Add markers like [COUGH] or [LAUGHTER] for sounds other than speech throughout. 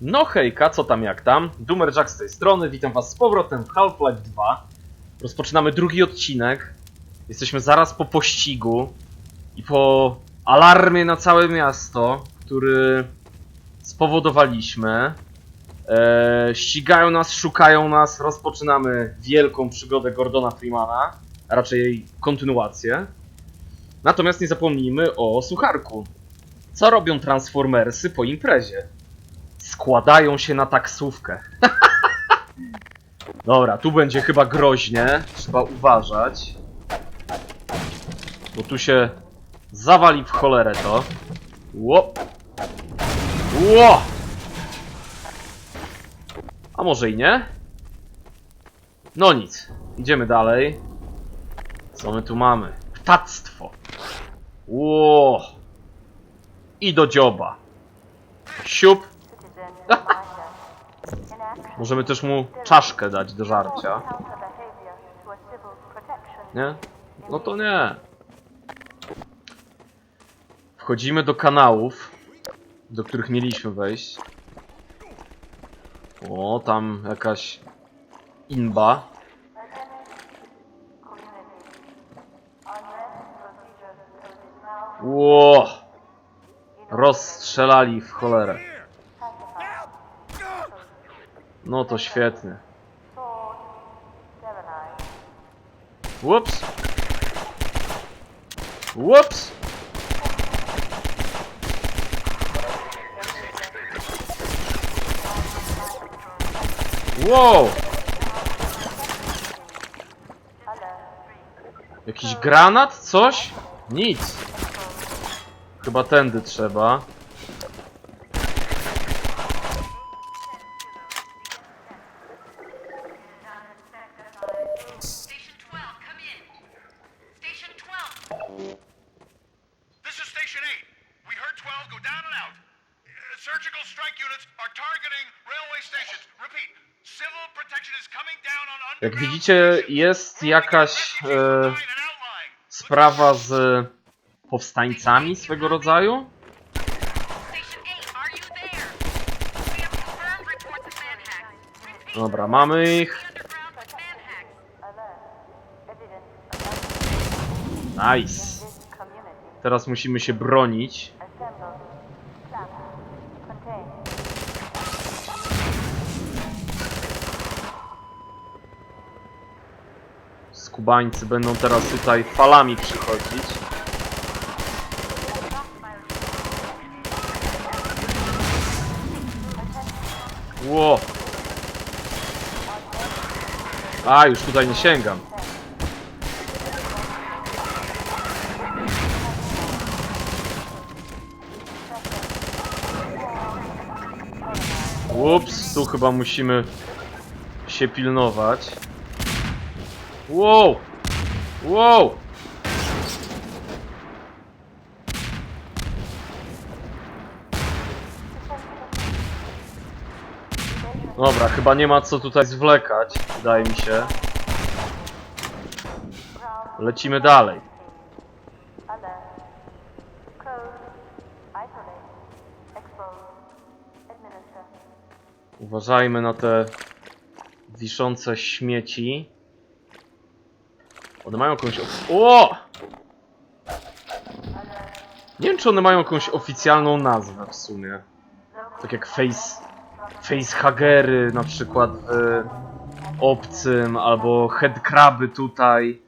No hejka, co tam jak tam? Doomer Jack z tej strony, witam was z powrotem w Half-Life 2. Rozpoczynamy drugi odcinek. Jesteśmy zaraz po pościgu i po alarmie na całe miasto, który spowodowaliśmy. Eee, ścigają nas, szukają nas, rozpoczynamy wielką przygodę Gordona Freemana, a raczej jej kontynuację. Natomiast nie zapomnijmy o sucharku. Co robią Transformersy po imprezie? Składają się na taksówkę. [LAUGHS] Dobra, tu będzie chyba groźnie. Trzeba uważać. Bo tu się zawali w cholerę to. Ło! Ło! A może i nie? No nic. Idziemy dalej. Co my tu mamy? Ptactwo. Ło! I do dzioba. Siup. Możemy też mu czaszkę dać do żarcia. Nie? No to nie. Wchodzimy do kanałów, do których mieliśmy wejść. O, tam jakaś inba. Ło! Rozstrzelali w cholerę. No to świetnie. Whoops. Whoops. Wow. Jakiś granat? Coś? Nic. Chyba tędy trzeba. Widzicie, jest jakaś e, sprawa z powstańcami swego rodzaju. Station 8, are you there? We have confirmed reports of manhacks. Repeat, Dobra, mamy ich. Nice. Teraz musimy się bronić. Skubańcy będą teraz tutaj falami przychodzić. Ło! A, już tutaj nie sięgam. Ups, tu chyba musimy się pilnować. Wow! Wow! Dobra, chyba nie ma co tutaj zwlekać, wydaje mi się. Lecimy dalej. Uważajmy na te wiszące śmieci. One mają jakąś... O! Nie wiem, czy one mają jakąś oficjalną nazwę w sumie. Tak jak face... Facehagery na przykład w obcym, albo headcraby tutaj.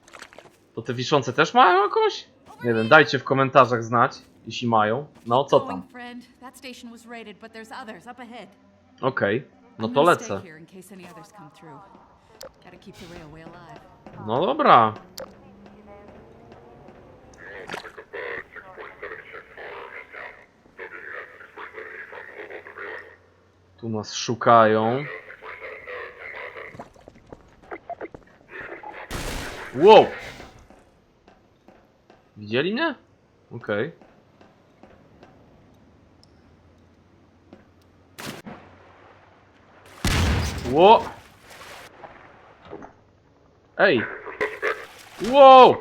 To te wiszące też mają jakąś? Nie wiem, dajcie w komentarzach znać, jeśli mają. No, co tam? Okej, no I'm to lecę. No dobra. Tu nas szukają. Wow! Widzieli mnie? Okej. Ło! Ej! Wow!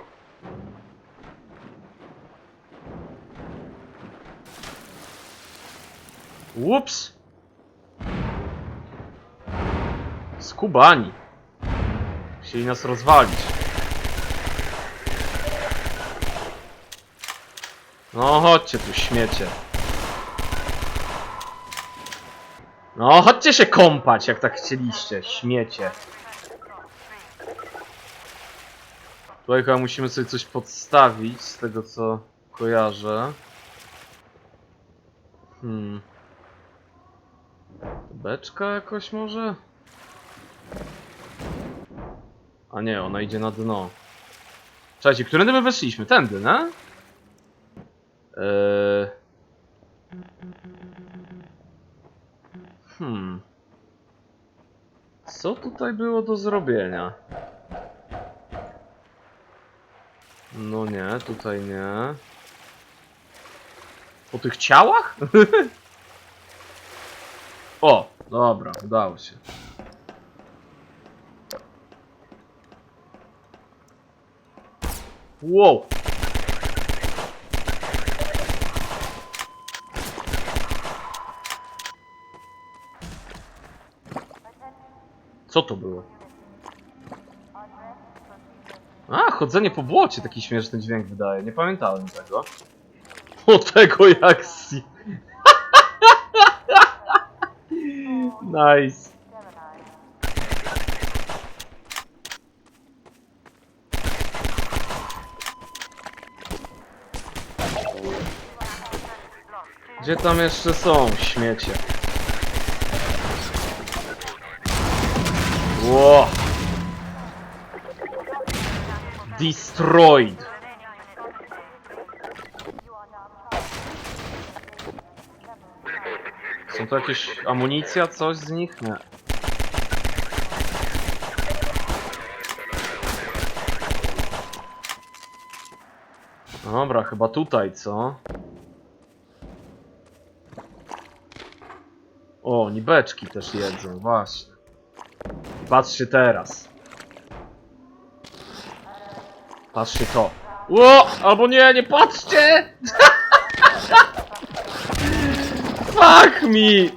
Ups! Skubani. Chcieli nas rozwalić. No chodźcie tu śmiecie. No chodźcie się kąpać, jak tak chcieliście, śmiecie. Tutaj chyba musimy sobie coś podstawić, z tego co kojarzę. Hmm. Beczka jakoś może? A nie, ona idzie na dno. Czekajcie, którędy my weszliśmy? Tędy, ne? Eee... Hmm. Co tutaj było do zrobienia? No nie, tutaj nie. Po tych ciałach? [LAUGHS] o, dobra, udało się. Wow. Co to było? A, chodzenie po błocie taki śmieszny dźwięk wydaje. Nie pamiętałem tego. O tego jak si. [LAUGHS] nice. Gdzie tam jeszcze są śmiecie? Ło! Destroyed! Są to jakieś amunicja, coś z nich? Nie. Dobra, chyba tutaj, co? O, nibeczki też jedzą, właśnie. Patrzcie teraz. Patrzcie to. Ło! Albo nie, nie patrzcie! [LAUGHS] Fuck me!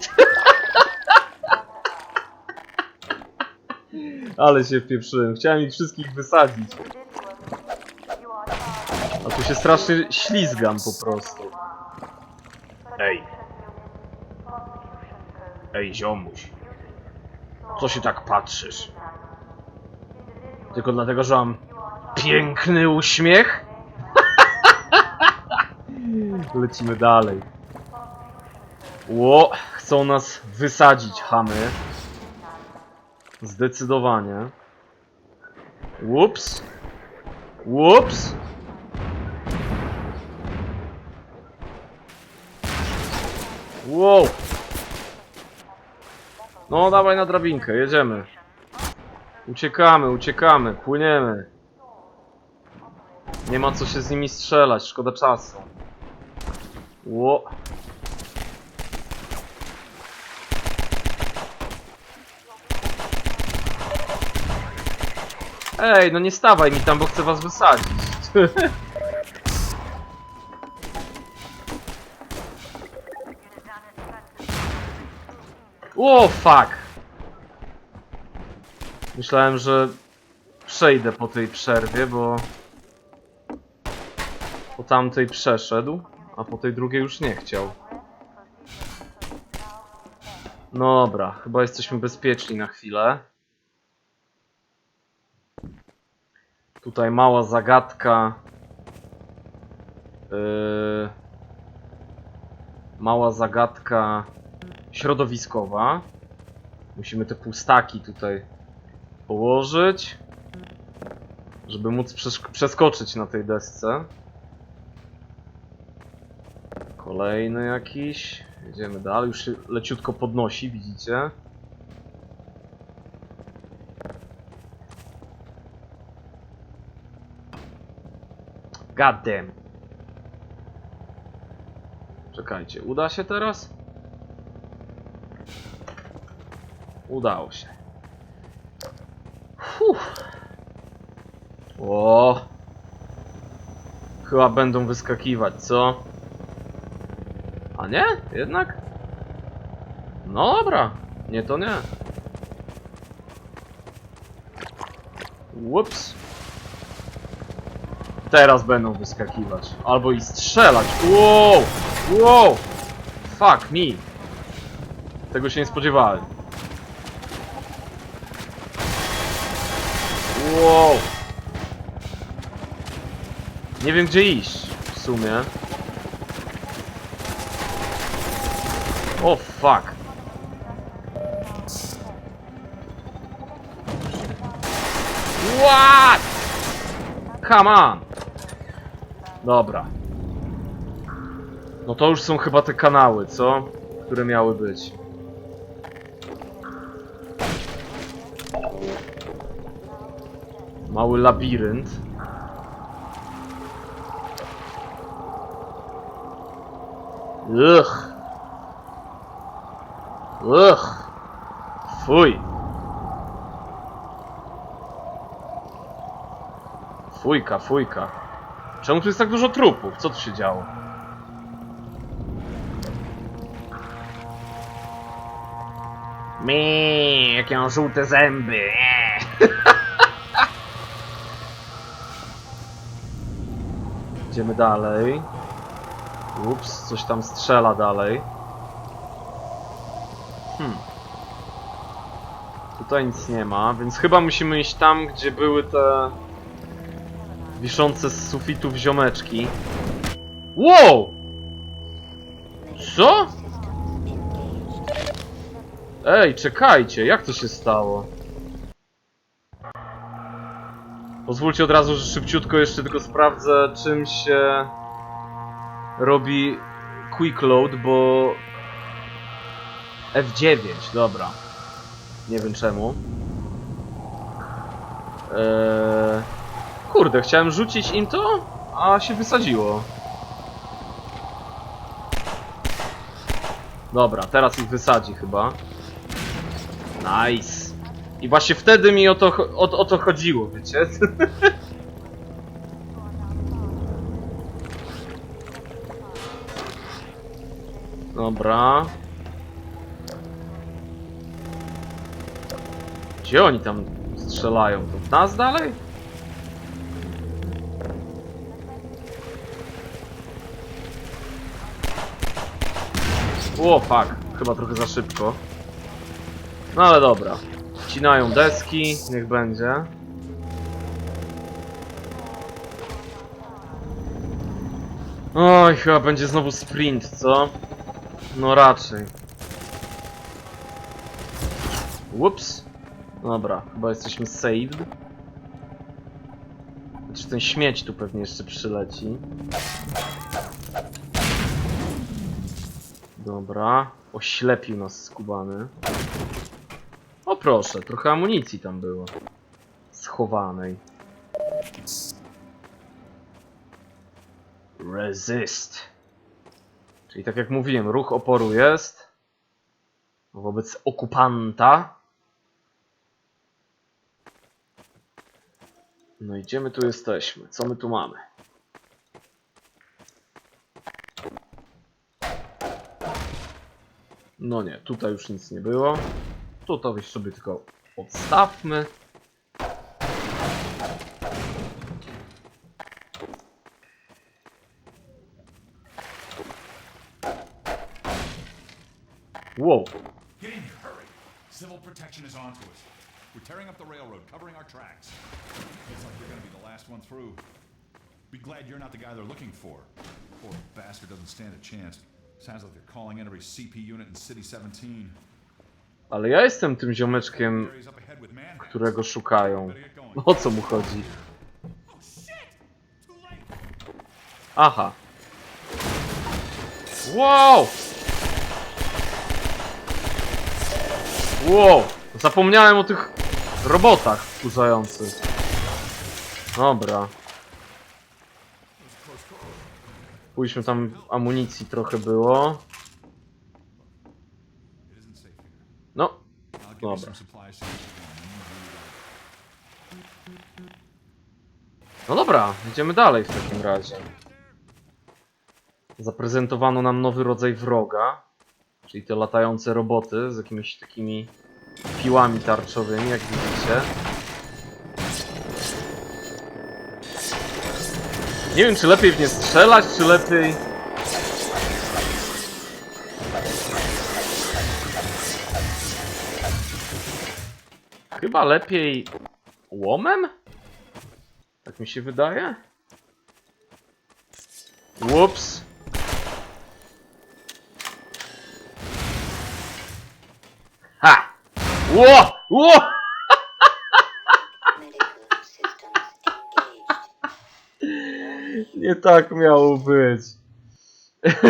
[LAUGHS] Ale się wpieprzyłem. Chciałem ich wszystkich wysadzić. A tu się strasznie ślizgam po prostu. Ej. Ej, ziomuś. Co się tak patrzysz? Tylko dlatego, że mam piękny uśmiech? [LAUGHS] Lecimy dalej. Ło, chcą nas wysadzić, chamy. Zdecydowanie. Ups. Ups. Wow. No, dawaj na drabinkę, jedziemy. Uciekamy, uciekamy, płyniemy. Nie ma co się z nimi strzelać, szkoda czasu. Ło. Ej, no nie stawaj mi tam, bo chcę was wysadzić. O, fuck! Myślałem, że przejdę po tej przerwie, bo tamtej przeszedł, a po tej drugiej już nie chciał. Dobra, chyba jesteśmy bezpieczni na chwilę. Tutaj mała zagadka. Yy, mała zagadka środowiskowa. Musimy te pustaki tutaj położyć, żeby móc przeskoczyć na tej desce. Kolejny jakiś. Jedziemy dalej. Już się leciutko podnosi, widzicie? God damn. Czekajcie, uda się teraz? Udało się. Fuh. O. Chyba będą wyskakiwać, co? Nie? Jednak? No dobra. Nie to nie. Ups. Teraz będą wyskakiwać. Albo i strzelać. Wow! Wow! Fuck me. Tego się nie spodziewałem. Wow! Nie wiem gdzie iść w sumie. O fuck. What? Come on. Dobra. No to już są chyba te kanały, co? Które miały być. Mały labirynt. Ugh. Ugh. Fuj. Fujka, fujka. Czemu tu jest tak dużo trupów? Co tu się działo? Mi, jakie on żółte zęby. Idziemy dalej. Ups, coś tam strzela dalej. Tutaj nic nie ma, więc chyba musimy iść tam, gdzie były te wiszące z sufitów ziomeczki. Wow! Co? Ej, czekajcie, jak to się stało? Pozwólcie od razu, że szybciutko jeszcze tylko sprawdzę, czym się robi quick load, bo F9, dobra. Nie wiem czemu. Eee... Kurde, chciałem rzucić im to, a się wysadziło. Dobra, teraz ich wysadzi chyba. Nice. I właśnie wtedy mi o to, o, o to chodziło, wiecie? [LAUGHS] Dobra. Gdzie oni tam strzelają? To w nas dalej? O, fuck. Chyba trochę za szybko. No ale dobra. Wcinają deski, niech będzie. Oj, chyba będzie znowu sprint, co? No raczej. Ups. Dobra, chyba jesteśmy saved. Znaczy ten śmieć tu pewnie jeszcze przyleci. Dobra. Oślepił nas skubany. O proszę, trochę amunicji tam było. Schowanej. Resist. Czyli tak jak mówiłem, ruch oporu jest. Wobec okupanta. No i gdzie my tu jesteśmy? Co my tu mamy? No nie, tutaj już nic nie było. Tutaj sobie tylko odstawmy. Wow, Get in here, hurry. Civil protection is onto us. We're tearing up the railroad, covering our tracks. Looks like we're gonna be the last one through. Be glad you're not the guy they're looking for. Poor bastard doesn't stand a chance. Sounds like they're calling in every CP unit in City 17. ale ja jestem tym ziomeczkiem, którego szukają. O co mu chodzi? Oh! Aha. Wow! Wow! Zapomniałem o tych robotach wkurzających. Dobra. Pójdźmy tam amunicji trochę było. No, Dobra. no dobra, idziemy dalej w takim razie. Zaprezentowano nam nowy rodzaj wroga, czyli te latające roboty z jakimiś takimi piłami tarczowymi, jak widzicie. Nie wiem, czy lepiej w nie strzelać, czy lepiej... Chyba lepiej... łomem? Tak mi się wydaje? Whoops. Ło! Ło! [LAUGHS] Nie tak miało być. [LAUGHS]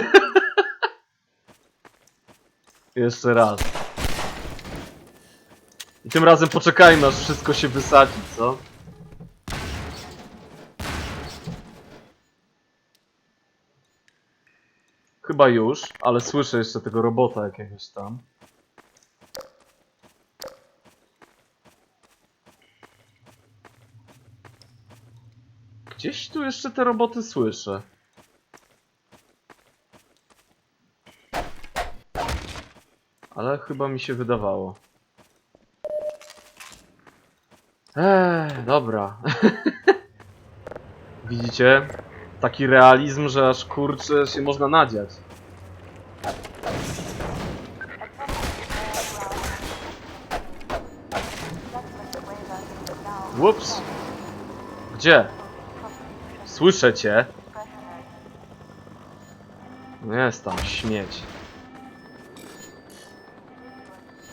Jeszcze raz. I tym razem poczekajmy, aż wszystko się wysadzi, co? Chyba już, ale słyszę jeszcze tego robota jakiegoś tam. Gdzieś tu jeszcze te roboty słyszę. Ale chyba mi się wydawało. Eee, dobra. [LAUGHS] Widzicie? Taki realizm, że aż kurczę się można nadziać. Ups. Gdzie? Słyszę cię. Jest tam śmieć.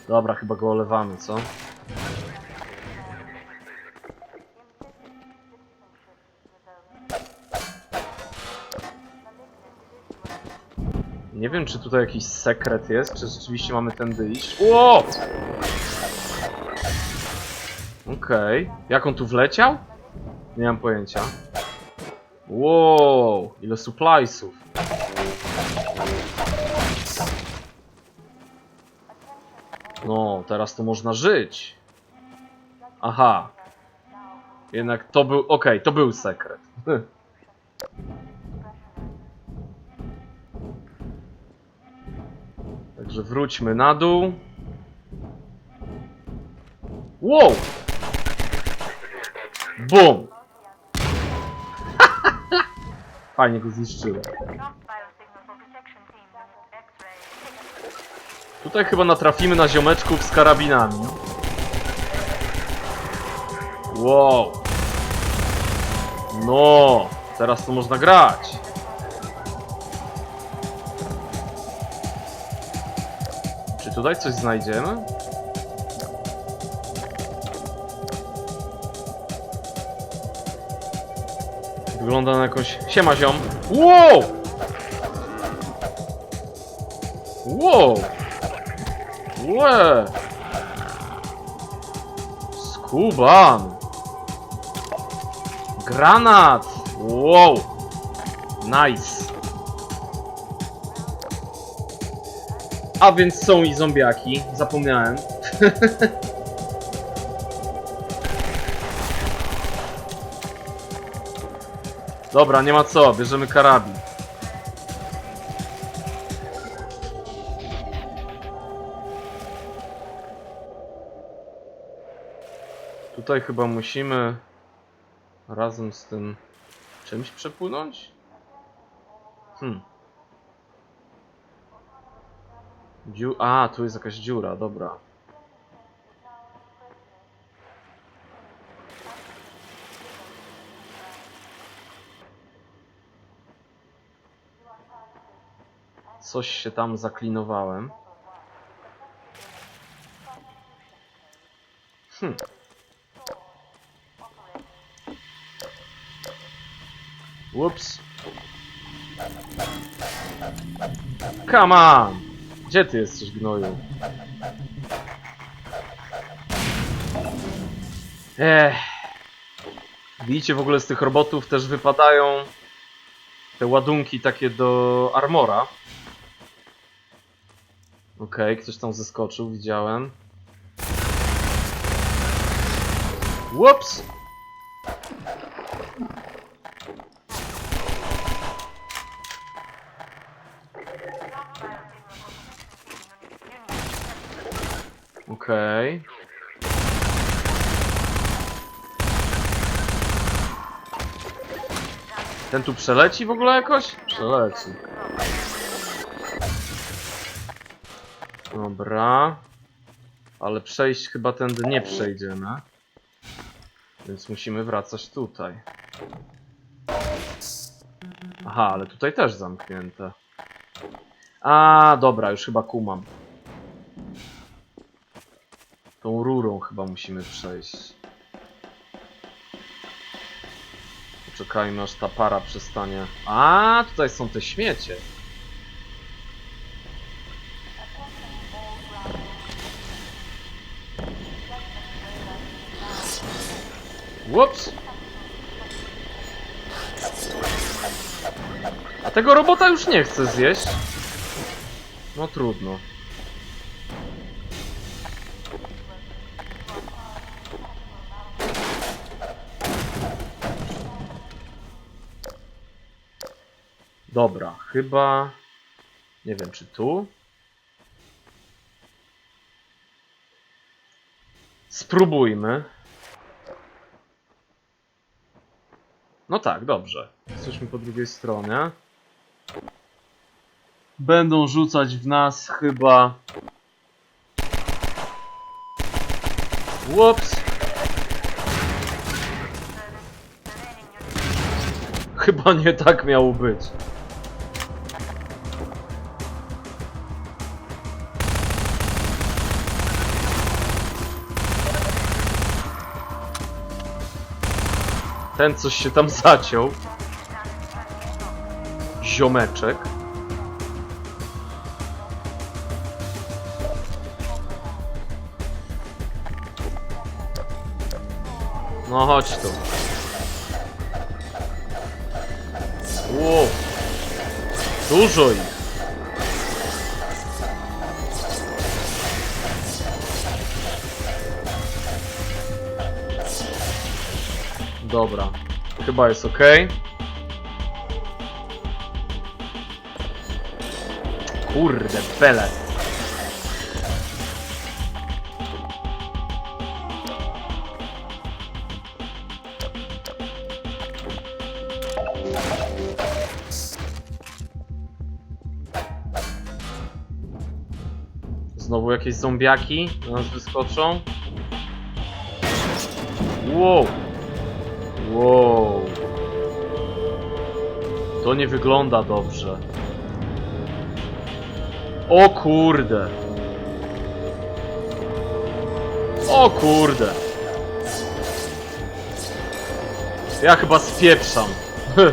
Dobra, chyba go olewamy, co? Nie wiem, czy tutaj jakiś sekret jest, czy rzeczywiście mamy tędy iść. Ło! Okej. Jak on tu wleciał? Nie mam pojęcia. Wow, ile suppliesów. No, teraz to można żyć. Aha. Jednak to był, okej, to był sekret. [LAUGHS] Także wróćmy na dół. Wow! Bum! Fajnie go zniszczyłem. Tutaj chyba natrafimy na ziomeczków z karabinami. Wow. No, teraz to można grać. Czy tutaj coś znajdziemy? Wygląda na jakąś... Siema ziom! Wow! Wow! Łe! Skuban! Granat! Wow! Nice! A więc są i zombiaki, zapomniałem. [LAUGHS] Dobra, nie ma co, bierzemy karabin. Tutaj chyba musimy razem z tym czymś przepłynąć? Hmm. Dziu A, tu jest jakaś dziura, dobra. Coś się tam zaklinowałem. Hmm. Ups. Come on! Gdzie ty jesteś, gnoju? Ech. Widzicie, w ogóle z tych robotów też wypadają te ładunki takie do armora. Okej, ktoś tam zeskoczył, widziałem. Whoops! Okej. Ten tu przeleci w ogóle jakoś? Przeleci. Dobra. Ale przejść chyba tędy nie przejdziemy. Więc musimy wracać tutaj. Aha, ale tutaj też zamknięte. A, dobra, już chyba kumam. Tą rurą chyba musimy przejść. Poczekajmy aż ta para przestanie. A, tutaj są te śmiecie. Whoops. A tego robota już nie chcę zjeść. No trudno. Dobra, chyba... Nie wiem, czy tu? Spróbujmy. No tak, dobrze. Jesteśmy po drugiej stronie. Będą rzucać w nas chyba... Whoops! Chyba nie tak miało być. Ten coś się tam zaciął. Ziomeczek. No chodź tu. Wow. Dużo ich. Dobra. Chyba jest ok. Kurde, bele. Znowu jakieś zombiaki na nas wyskoczą. Wow. Wow. To nie wygląda dobrze. O kurde. O kurde. Ja chyba spieprzam. [LAUGHS]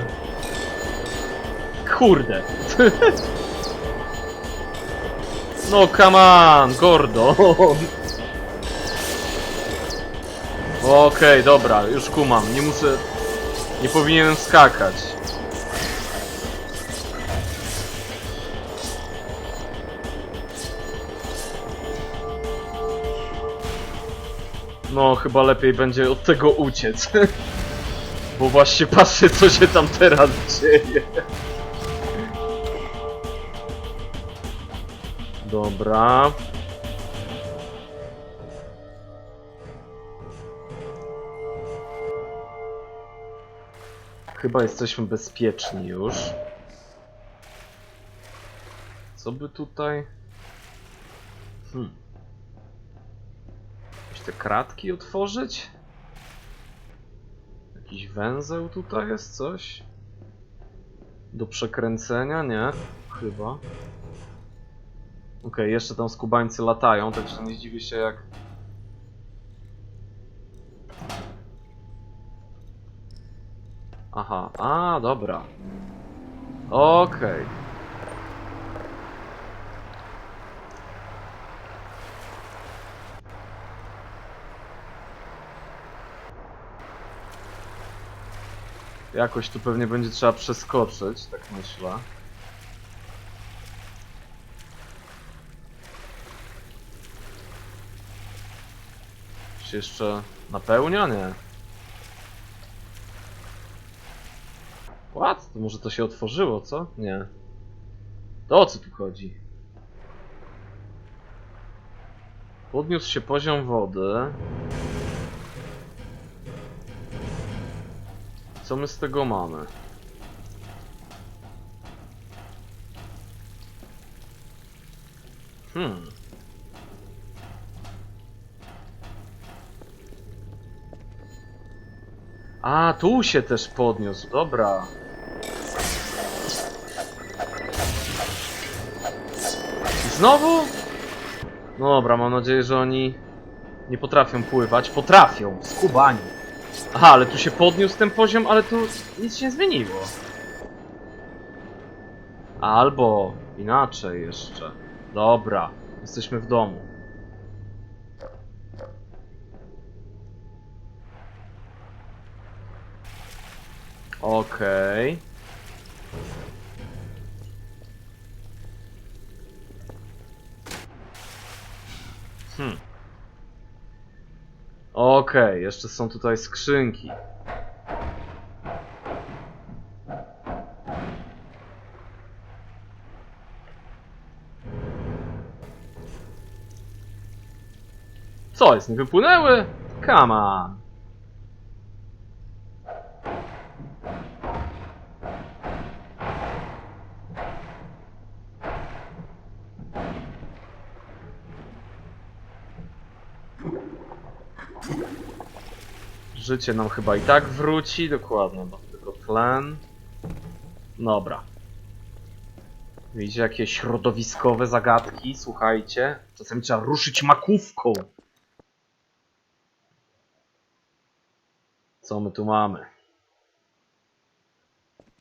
Kurde. [LAUGHS] No come on, Gordon. [LAUGHS] Okej, dobra, już kumam. Nie muszę... Nie powinienem skakać. No, chyba lepiej będzie od tego uciec. [LAUGHS] Bo właśnie patrzę, co się tam teraz dzieje. Dobra. Chyba jesteśmy bezpieczni już. Co by tutaj? Hmm. Jakieś te kratki otworzyć? Jakiś węzeł tutaj jest? Coś? Do przekręcenia? Nie? Chyba. Okej, jeszcze tam skubańcy latają, także nie zdziwię się jak... Aha, a dobra. Okej. Jakoś tu pewnie będzie trzeba przeskoczyć, tak myślę. Czy jeszcze napełnia? Nie. What? To może to się otworzyło, co? Nie. To o co tu chodzi? Podniósł się poziom wody. Co my z tego mamy? Hmm. A, tu się też podniósł, dobra. Znowu? No dobra, mam nadzieję, że oni nie potrafią pływać. Potrafią, skubani. Aha, ale tu się podniósł ten poziom, ale tu nic się nie zmieniło. Albo inaczej jeszcze. Dobra, jesteśmy w domu. Okej. Hmm. Okej, jeszcze są tutaj skrzynki. Co jest, nie wypłynęły? Come on. Życie nam chyba i tak wróci, dokładnie, bo tylko tlen. Dobra. Widzicie jakie środowiskowe zagadki? Słuchajcie. Czasem trzeba ruszyć makówką. Co my tu mamy?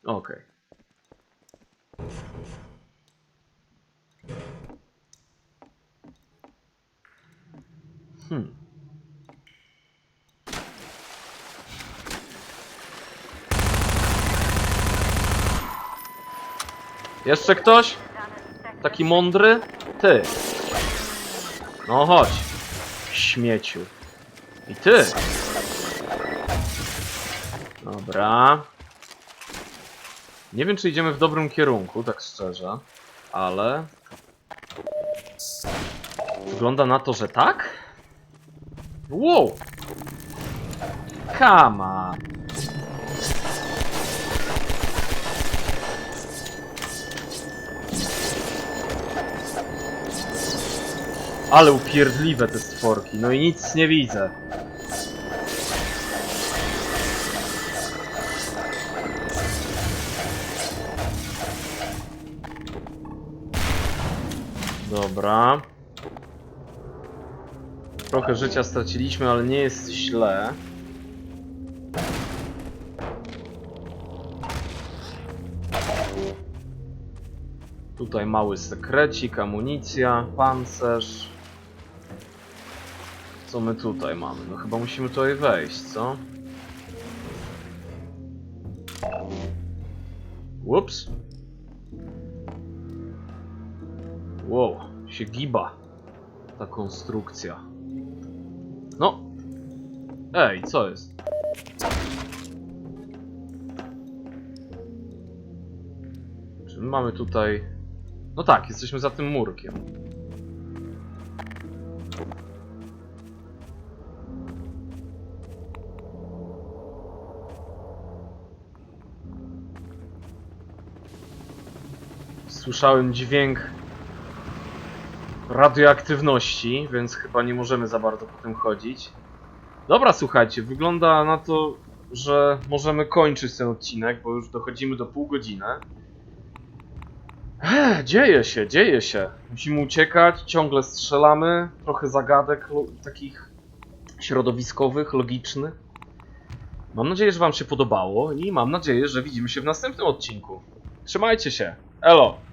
Okej. Hmm. Jeszcze ktoś? Taki mądry? Ty. No chodź. Śmieciu. I ty. Dobra. Nie wiem, czy idziemy w dobrym kierunku, tak szczerze, ale... Wygląda na to, że tak? Wow! Come Ale upierdliwe te stworki, no i nic nie widzę. Dobra. Trochę życia straciliśmy, ale nie jest źle. Tutaj mały sekrecik, amunicja, pancerz. Co my tutaj mamy? No chyba musimy tutaj wejść, co? Ups. Wow, się giba ta konstrukcja. No. Ej, co jest? Czy my mamy tutaj... No tak, jesteśmy za tym murkiem. Słyszałem dźwięk radioaktywności, więc chyba nie możemy za bardzo po tym chodzić. Dobra, słuchajcie, wygląda na to, że możemy kończyć ten odcinek, bo już dochodzimy do pół godziny. Ech, dzieje się, dzieje się. Musimy uciekać, ciągle strzelamy. Trochę zagadek takich środowiskowych, logicznych. Mam nadzieję, że Wam się podobało i mam nadzieję, że widzimy się w następnym odcinku. Trzymajcie się. Elo!